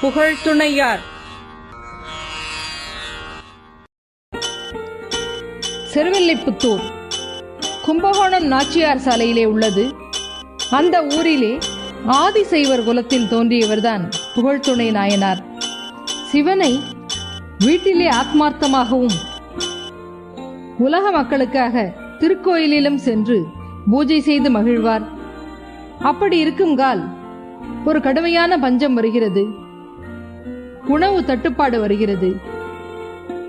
புகழ் துணையார். செருவெல்லிப்புத்தூர் கும்பகோணம் நாச்சியார் சாலையிலே உள்ளது. அந்த ஊரிலே ஆதிசைவர் குலத்தில் தோன்றியவர்தான் புகழ்துணை நாயனார். சிவனை வீட்டிலே ஆத்மார்த்தமாகவும் உலக மக்களுக்காக திருக்கோயிலிலும் சென்று பூஜை செய்து மகிழ்வார். அப்படி இருக்குங்கால் ஒரு கடுமையான பஞ்சம் வருகிறது. உணவு தட்டுப்பாடு வருகிறது.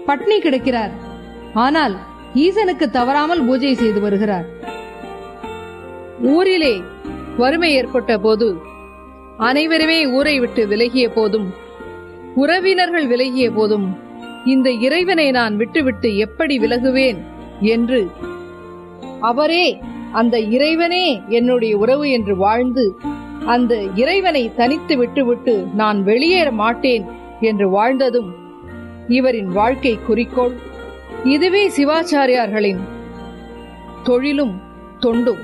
பட்னி கிடக்கிறார். ஆனால் ஈசனுக்கு தவறாமல் பூஜை செய்து வருகிறார். ஊரிலே வறுமை ஏற்பட்ட போது அனைவருமே ஊரை விட்டு விலகிய போதும் உறவினர்கள் விலகிய போதும் இந்த இறைவனை நான் விட்டுவிட்டு எப்படி விலகுவேன் என்று அவரே அந்த இறைவனே என்னுடைய உறவு என்று வாழ்ந்து அந்த இறைவனை தனித்து விட்டுவிட்டு நான் வெளியேற மாட்டேன் என்று வாழ்ந்ததும் இவரின் வாழ்க்கை குறிக்கோள் இதுவே சிவாச்சாரியார்களின் தொழிலும் தொண்டும்.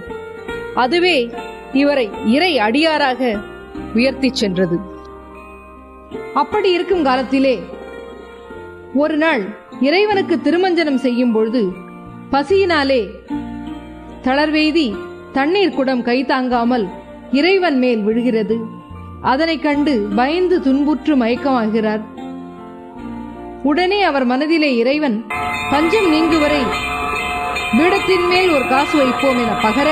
அதுவே இவரை இறை அடியாராக உயர்த்திச் சென்றது. அப்படி இருக்கும் காலத்திலே ஒரு நாள் இறைவனுக்கு திருமஞ்சனம் செய்யும் பொழுது பசியினாலே தளர்வெய்தி தண்ணீர் குடம் கை தாங்காமல் இறைவன் மேல் விழுகிறது. அதனை கண்டு பயந்து துன்புற்று மயக்கமாகிறார். உடனே அவர் மனதிலே இறைவன் பஞ்சம் நீங்குவரை பீடத்தின் மேல் ஒரு காசு வைப்போம் என பகர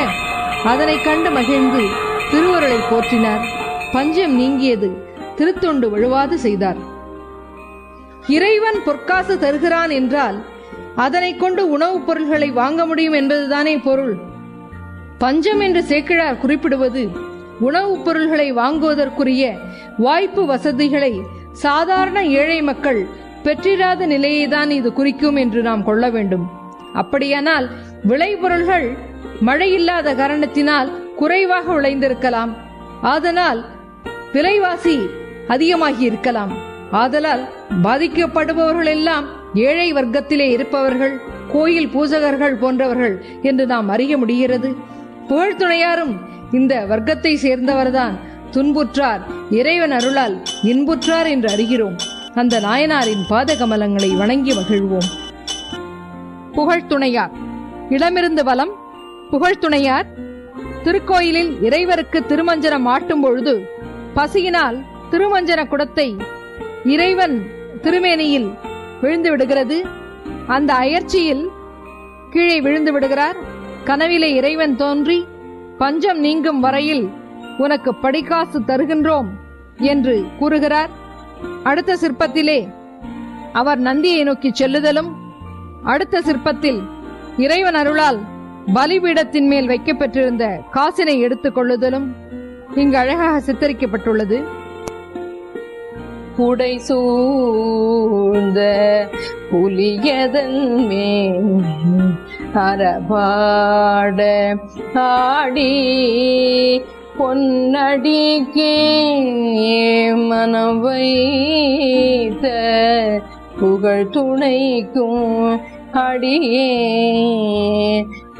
அதனை கண்டு மகிழ்ந்து திருவருளை போற்றினார். பஞ்சம் நீங்கியது திருத்தொண்டு வழுவாது செய்தார். இறைவன் பொற்காசு தருகிறான் என்றால் அதனை கொண்டு உணவுப் பொருள்களை வாங்க முடியும் என்பதுதானே பொருள். பஞ்சம் என்று சேக்கிழார் குறிப்பிடுவது உணவுப் பொருள்களை வாங்குவதற்குரிய வாய்ப்பு வசதிகளை சாதாரண ஏழை மக்கள் பெற்றிராத நிலையை தான் இது குறிக்கும் என்று நாம் கொள்ள வேண்டும். அப்படியானால் விளைபொருள்கள் மழையில்லாத காரணத்தினால் குறைவாக விளைந்திருக்கலாம். அதனால் விலைவாசி அதிகமாகி இருக்கலாம். ஆதலால் பாதிக்கப்படுபவர்கள் எல்லாம் ஏழை வர்க்கத்திலே இருப்பவர்கள் கோயில் பூசகர்கள் போன்றவர்கள் என்று நாம் அறிய முடிகிறது. புகழ்துணையாரும் இந்த வர்க்கத்தை சேர்ந்தவர்தான் துன்புற்றார். இறைவன் அருளால் இன்புற்றார் என்று அறிகிறோம். அந்த நாயனாரின் பாத கமலங்களை வணங்கி மகிழ்வோம். புகழ்துணையார் இடமிருந்து வலம். புகழ்துணையார் திருக்கோயிலில் இறைவருக்கு திருமஞ்சனம் ஆட்டும் பொழுது பசியினால் திருமஞ்சன குடத்தை இறைவன் திருமேனியில் விழுந்து விடுகிறது. அந்த அயற்சியில் கீழே விழுந்து விடுகிறார். கனவிலே இறைவன் தோன்றி பஞ்சம் நீங்கும் வரையில் உனக்கு படிக்காசு தருகின்றோம் என்று கூறுகிறார். அடுத்த சிற்பத்திலே அவர் நந்தியை நோக்கி செல்லுதலும் அடுத்த சிற்பத்தில் இறைவன் அருளால் பலிபீடத்தின் மேல் வைக்கப்பெற்றிருந்த காசினை எடுத்துக் கொள்ளுதலும் இங்கு அழகாக சித்தரிக்கப்பட்டுள்ளது. உடை சூழ்ந்த புலியதன் மேல் அறபாட ஆடி பொன்னடிக்கே மனம் வைத்த புகழ் துணைக்கும் அடியே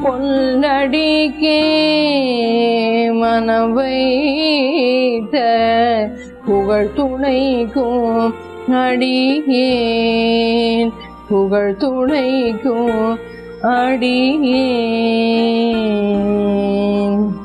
பொன்னடிக்கே மனம் வைத்த புகழ் துணைக்கும் அடியேன். புகழ் துணைக்கும் அடியேன்.